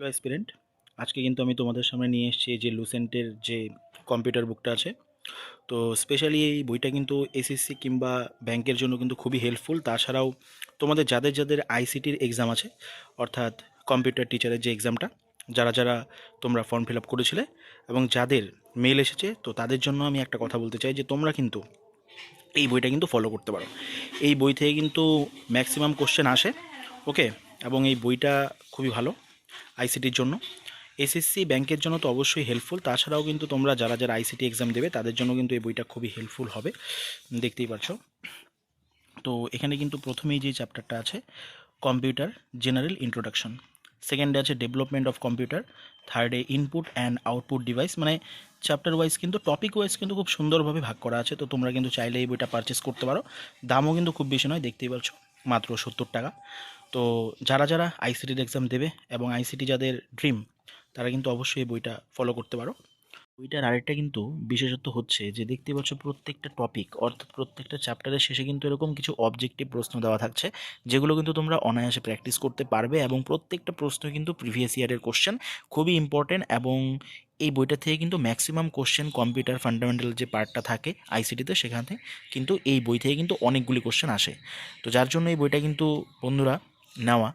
Hello aspirant আজকে কিন্তু আমি তোমাদের সামনে নিয়ে এসেছি যে লুসেন্টের যে কম্পিউটার বুকটা আছে। তো স্পেশালি এই বইটা কিন্তু এসএসসি কিংবা ব্যাংকের জন্য কিন্তু খুবই হেল্পফুল তাছাড়াও তোমাদের যাদের যাদের আইসিটির এক্সাম আছে, অর্থাৎ কম্পিউটার টিচারের যে এক্সামটা যারা যারা তোমরা ফর্ম ফিল আপ করেছিলে এবং যাদের মেল এসেছে, তো তাদের জন্য আমি একটা কথা বলতে চাই যে তোমরা কিন্তু এই বইটা কিন্তু ফলো করতে পারো। এই বই থেকে কিন্তু ম্যাক্সিমাম কোশ্চেন আসে ওকে এবং এই বইটা খুবই ভালো। আইসিটির জন্য। এসএসসি ব্যাংকের জন্য তো অবশ্যই হেল্পফুল তাছাড়াও কিন্তু তোমরা যারা যারা আইসিটি এক্সাম দেবে, তাদের জন্য কিন্তু এই বইটা খুবই হেল্পফুল হবে। দেখতেই পাচ্ছ। তো এখানে কিন্তু প্রথমেই যে চ্যাপ্টারটা আছে কম্পিউটার জেনারেল ইন্ট্রোডাকশন সেকেন্ডে আছে ডেভেলপমেন্ট অফ কম্পিউটার থার্ডে ইনপুট অ্যান্ড আউটপুট ডিভাইস মানে চ্যাপ্টার ওয়াইজ কিন্তু টপিক ওয়াইজ কিন্তু খুব সুন্দরভাবে ভাগ করা আছে। তো তোমরা কিন্তু চাইলে এই বইটা পারচেস করতে পারো। দামও কিন্তু খুব বেশি নয়, দেখতেই পাচ্ছ। মাত্র সত্তর টাকা। তো যারা যারা আইসিটির এক্সাম দেবে এবং আইসিটি যাদের ড্রিম তারা কিন্তু অবশ্যই বইটা ফলো করতে পারো। বইটার আরেকটা কিন্তু বিশেষত্ব হচ্ছে যে দেখতে পাচ্ছ প্রত্যেকটা টপিক অর্থাৎ প্রত্যেকটা চ্যাপ্টারের শেষে কিন্তু এরকম কিছু অবজেক্টিভ প্রশ্ন দেওয়া থাকছে, যেগুলো কিন্তু তোমরা অনায়াসে প্র্যাকটিস করতে পারবে এবং প্রত্যেকটা প্রশ্ন কিন্তু প্রিভিয়াস ইয়ারের কোশ্চেন খুবই ইম্পর্টেন্ট এবং এই বইটা থেকে কিন্তু ম্যাক্সিমাম কোশ্চেন কম্পিউটার ফান্ডামেন্টাল যে পার্টটা থাকে আইসিটিতে সেখান কিন্তু এই বই থেকে কিন্তু অনেকগুলি কোশ্চেন আসে। তো যার জন্য এই বইটা কিন্তু বন্ধুরা নেওয়া।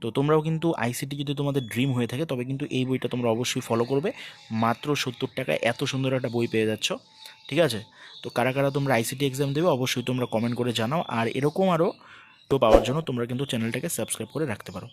তো তোমরাও কিন্তু আইসিটি যদি তোমাদের ড্রিম হয়ে থাকে, তবে কিন্তু এই বইটা তোমরা অবশ্যই ফলো করবে। মাত্র সত্তর টাকায় এত সুন্দর একটা বই পেয়ে যাচ্ছ, ঠিক আছে? তো কারা কারা তোমরা আইসিটি এক্সাম দেবে, অবশ্যই তোমরা কমেন্ট করে জানাও। আর এরকম আরও তো পাওয়ার জন্য তোমরা কিন্তু চ্যানেলটাকে সাবস্ক্রাইব করে রাখতে পারো।